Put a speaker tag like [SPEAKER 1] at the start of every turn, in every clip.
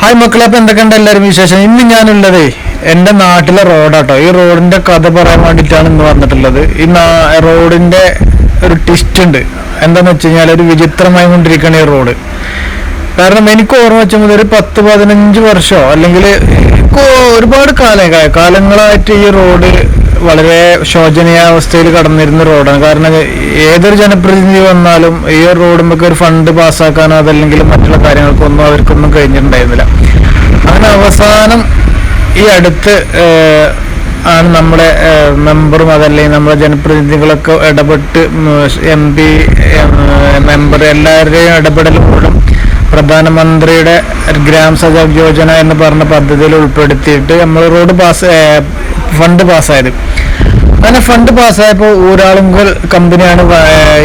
[SPEAKER 1] Hi മക്കളെ അപ്പൊ എന്തൊക്കെയുണ്ട് എല്ലാവരും വിശേഷം? ഇന്ന് ഞാനുള്ളത് എന്റെ നാട്ടിലെ റോഡാട്ടോ. ഈ റോഡിന്റെ കഥ പറയാൻ വേണ്ടിയിട്ടാണ് ഇന്ന് വന്നിട്ടുള്ളത്. ഈ റോഡിന്റെ ഒരു ട്വിസ്റ്റ് ഉണ്ട്. എന്താന്ന് വെച്ച് കഴിഞ്ഞാൽ ഒരു വിചിത്രമായി കൊണ്ടിരിക്കുകയാണ് ഈ റോഡ്. കാരണം എനിക്ക് ഓർമ്മ വെച്ച മുതൽ ഒരു പത്ത് പതിനഞ്ച് വർഷമോ അല്ലെങ്കിൽ ഒരുപാട് കാലം കാലങ്ങളായിട്ട് ഈ റോഡ് വളരെ ശോചനീയാവസ്ഥയിൽ കടന്നിരുന്ന റോഡാണ്. കാരണം ഏതൊരു ജനപ്രതിനിധി വന്നാലും ഈ റോഡ് നമുക്ക് ഒരു ഫണ്ട് പാസ്സാക്കാനോ അതല്ലെങ്കിൽ മറ്റുള്ള കാര്യങ്ങൾക്കൊന്നും അവർക്കൊന്നും കഴിഞ്ഞിട്ടുണ്ടായിരുന്നില്ല. അങ്ങനെ അവസാനം ഈ അടുത്ത് ആണ് നമ്മുടെ മെമ്പറും അതല്ലെങ്കിൽ നമ്മുടെ ജനപ്രതിനിധികളൊക്കെ ഇടപെട്ട് എം പി മെമ്പർ എല്ലാവരുടെയും ഇടപെടൽ പ്രധാനമന്ത്രിയുടെ ഗ്രാം സജാഗ് യോജന എന്ന് പറഞ്ഞ പദ്ധതിയിൽ ഉൾപ്പെടുത്തിയിട്ട് നമ്മൾ റോഡ് പാസ് ഫണ്ട് പാസ്സായത്. അങ്ങനെ ഫണ്ട് പാസ്സായപ്പോൾ ഊരാളുങ്കൽ കമ്പനിയാണ്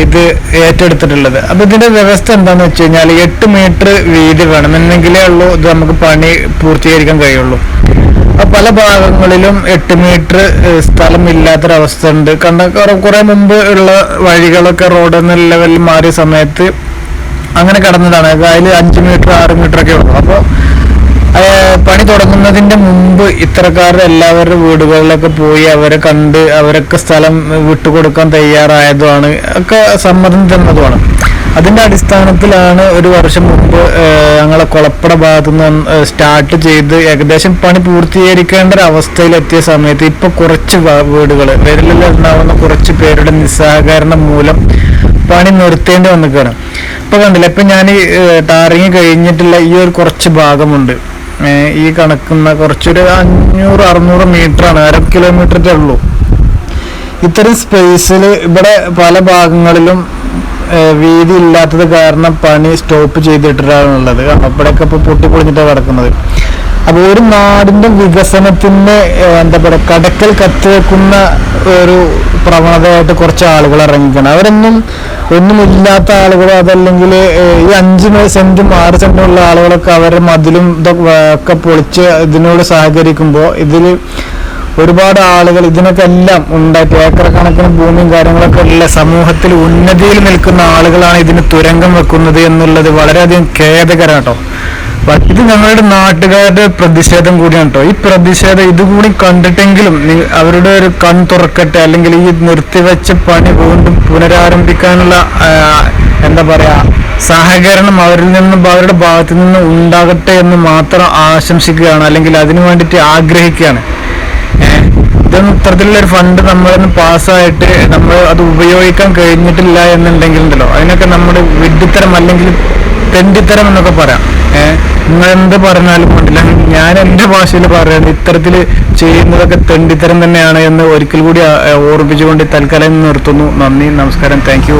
[SPEAKER 1] ഇത് ഏറ്റെടുത്തിട്ടുള്ളത്. അപ്പോൾ ഇതിന്റെ വ്യവസ്ഥ എന്താണെന്ന് വെച്ച് കഴിഞ്ഞാൽ എട്ട് മീറ്റർ വീതി വേണം എന്നെങ്കിലേ ഉള്ളൂ ഇത് നമുക്ക് പണി പൂർത്തീകരിക്കാൻ കഴിയുള്ളൂ. അപ്പോൾ പല ഭാഗങ്ങളിലും എട്ട് മീറ്റർ സ്ഥലം ഇല്ലാത്തൊരവസ്ഥ ഉണ്ട്. കണ്ട കുറെ മുമ്പ് ഉള്ള വഴികളൊക്കെ റോഡ് എന്ന ലെവലിൽ മാറിയ സമയത്ത് അങ്ങനെ കടന്നതാണ്. അതിൽ അഞ്ച് മീറ്റർ ആറ് മീറ്റർ ഒക്കെ ഉള്ളൂ. അപ്പോൾ പണി തുടങ്ങുന്നതിന്റെ മുമ്പ് ഇത്തരക്കാരുടെ എല്ലാവരുടെ വീടുകളിലൊക്കെ പോയി അവരെ കണ്ട് അവരൊക്കെ സ്ഥലം വിട്ടുകൊടുക്കാൻ തയ്യാറായതുമാണ്. ഒക്കെ സമ്മതം തന്നതുമാണ്. അതിന്റെ അടിസ്ഥാനത്തിലാണ് ഒരു വർഷം മുമ്പ് ഞങ്ങളെ കൊളപ്പട ഭാഗത്തു നിന്ന് സ്റ്റാർട്ട് ചെയ്ത് ഏകദേശം പണി പൂർത്തീകരിക്കേണ്ട ഒരു അവസ്ഥയിലെത്തിയ സമയത്ത് ഇപ്പൊ കുറച്ച് വീടുകൾ വിരലിലുണ്ടാവുന്ന കുറച്ച് പേരുടെ നിസ്സഹകരണം മൂലം പണി നിർത്തേണ്ടി വന്നിക്കാണ് ഇപ്പൊ കണ്ടില്ല ഇപ്പൊ ഞാൻ ടാറിങ് കഴിഞ്ഞിട്ടുള്ള ഈ ഒരു കുറച്ച് ഭാഗമുണ്ട്. ഈ കണക്കുന്ന കുറച്ചൊരു അഞ്ഞൂറ് അറുന്നൂറ് മീറ്റർ ആണ് അര കിലോമീറ്ററേ ഉള്ളൂ. ഇത്തരം സ്പേസിൽ ഇവിടെ പല ഭാഗങ്ങളിലും വീതി ഇല്ലാത്തത് കാരണം പണി സ്റ്റോപ്പ് ചെയ്തിട്ടിട്ടാണുള്ളത്. അവിടെയൊക്കെ ഇപ്പൊ പൊട്ടിപ്പൊളിഞ്ഞിട്ടാണ് കിടക്കുന്നത്. അപ്പൊ ഒരു നാടിന്റെ വികസനത്തിന് ഏഹ് എന്താ പറയുക കടക്കൽ കത്തിവെക്കുന്ന ഒരു പ്രവണതയായിട്ട് കുറച്ച് ആളുകൾ ഇറങ്ങിക്കണം അവരൊന്നും ഒന്നുമില്ലാത്ത ആളുകൾ അതല്ലെങ്കിൽ ഈ അഞ്ച് സെന്റും ആറ് സെന്റും ഉള്ള ആളുകളൊക്കെ അവരെ മതിലും ഒക്കെ പൊളിച്ച് ഇതിനോട് സഹകരിക്കുമ്പോൾ ഇതിൽ ഒരുപാട് ആളുകൾ ഇതിനൊക്കെ എല്ലാം ഉണ്ടായിട്ട് ഏക്കർ കണക്കിന് ഭൂമിയും കാര്യങ്ങളൊക്കെ ഉള്ള സമൂഹത്തിൽ ഉന്നതിയിൽ നിൽക്കുന്ന ആളുകളാണ് ഇതിന് തുരങ്കം വെക്കുന്നത് എന്നുള്ളത് വളരെയധികം ഖേദകരം കേട്ടോ ഇത് ഞങ്ങളുടെ നാട്ടുകാരുടെ പ്രതിഷേധം കൂടിയാണ് കേട്ടോ ഈ പ്രതിഷേധം ഇതുകൂടി കണ്ടിട്ടെങ്കിലും അവരുടെ ഒരു കൺ തുറക്കട്ടെ അല്ലെങ്കിൽ ഈ നിർത്തിവെച്ച പണി വീണ്ടും പുനരാരംഭിക്കാനുള്ള എന്താ പറയാ സഹകരണം അവരിൽ നിന്നും അവരുടെ ഭാഗത്തു നിന്ന് ഉണ്ടാകട്ടെ എന്ന് മാത്രം ആശംസിക്കുകയാണ് അല്ലെങ്കിൽ അതിനു വേണ്ടിയിട്ട് ആഗ്രഹിക്കുകയാണ്. ഇതൊന്നും ഇത്തരത്തിലുള്ള ഒരു ഫണ്ട് നമ്മളൊന്ന് പാസ്സായിട്ട് നമ്മൾ അത് ഉപയോഗിക്കാൻ കഴിഞ്ഞിട്ടില്ല എന്നുണ്ടെങ്കിൽ ഉണ്ടല്ലോ അതിനൊക്കെ നമ്മുടെ വിഡ്ഢിത്തരം അല്ലെങ്കിൽ തെണ്ടിത്തരം എന്നൊക്കെ പറയാം. നിങ്ങൾ എന്ത് പറഞ്ഞാലും കൊണ്ടില്ല. ഞാൻ എന്റെ ഭാഷയിൽ പറയുന്നത് ഇത്തരത്തിൽ ചെയ്യുന്നതൊക്കെ തെണ്ടിത്തരം തന്നെയാണ് എന്ന് ഒരിക്കൽ കൂടി ഓർമ്മിപ്പിച്ചുകൊണ്ട് തൽക്കാലം നിർത്തുന്നു. നന്ദി നമസ്കാരം. താങ്ക്